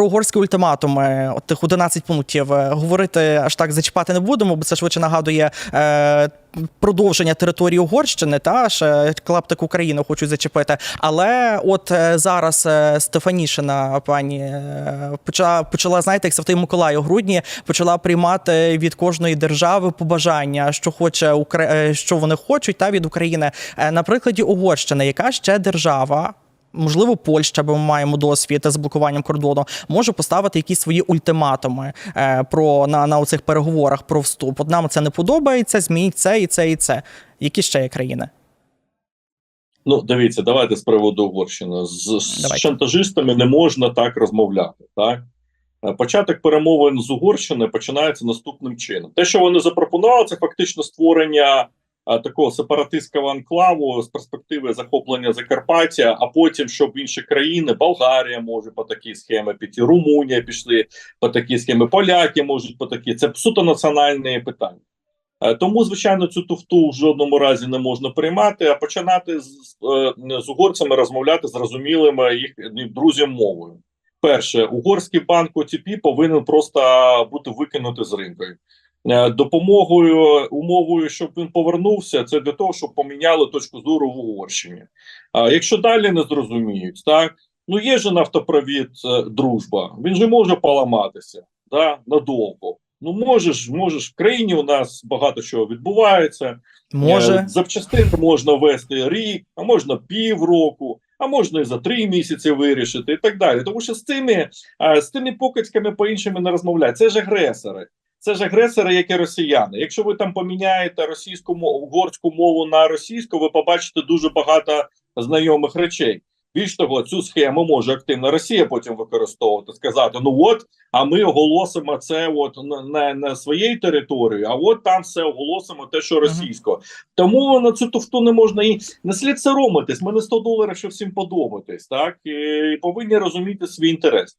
про угорські ультиматуми, от тих 11 пунктів, е, говорити аж так зачіпати не будемо, бо це швидше нагадує. Е, Продовження території Угорщини та ще клаптик України хочуть зачепити. Але от е, зараз е, Стефанішина пані е, почала почала, знаєте, як Святий Миколай у грудні почала приймати від кожної держави побажання, що хоче е, що вони хочуть, та від України. Е, На прикладі Угорщини, яка ще держава Можливо, Польща, бо ми маємо досвід з блокуванням кордону, може поставити якісь свої ультиматуми е, про на, на оцих переговорах про вступ. От нам це не подобається, змініть це і це і це. Які ще є країни? Ну, дивіться, давайте з приводу Угорщини. З, з шантажистами не можна так розмовляти. Так? Е, Початок перемовин з Угорщини починається наступним чином. Те, що вони запропонували, це фактично створення такого сепаратистського анклаву з перспективи захоплення Закарпаття, а потім, щоб інші країни, Болгарія може по такій схемі піти, Румунія пішли по такій схемі, поляки можуть по такій. Це суто національні питання. Е, Тому, звичайно, цю туфту в жодному разі не можна приймати, а починати з, з, е, угорцями розмовляти зрозумілими їх друзям мовою. Перше, угорський банк OTP повинен просто бути викинути з ринку. Е, Допомогою умовою, щоб він повернувся, це для того, щоб поміняли точку зору в Угорщині. А якщо далі не зрозуміють, так ну є же нафтопровід е, дружба, він же може поламатися да, надовго. Ну можеш, можеш в країні у нас багато чого відбувається. Може, Е, Запчастин можна вести рік, а можна півроку, а можна і за три місяці вирішити, і так далі. Тому що з цими, е, з цими покидьками по-іншому не розмовляють. Це ж агресори. Це ж агресори, як і росіяни. Якщо ви там поміняєте російську мову, угорську мову на російську, ви побачите дуже багато знайомих речей. Більш того, цю схему може активно Росія потім використовувати, сказати: ну от, а ми оголосимо це от на, на, своїй території, а от там все оголосимо те, що російсько. Тому на цю туфту не можна і не слід соромитись. Ми не 100 доларів, щоб всім подобатись, так і повинні розуміти свій інтерес.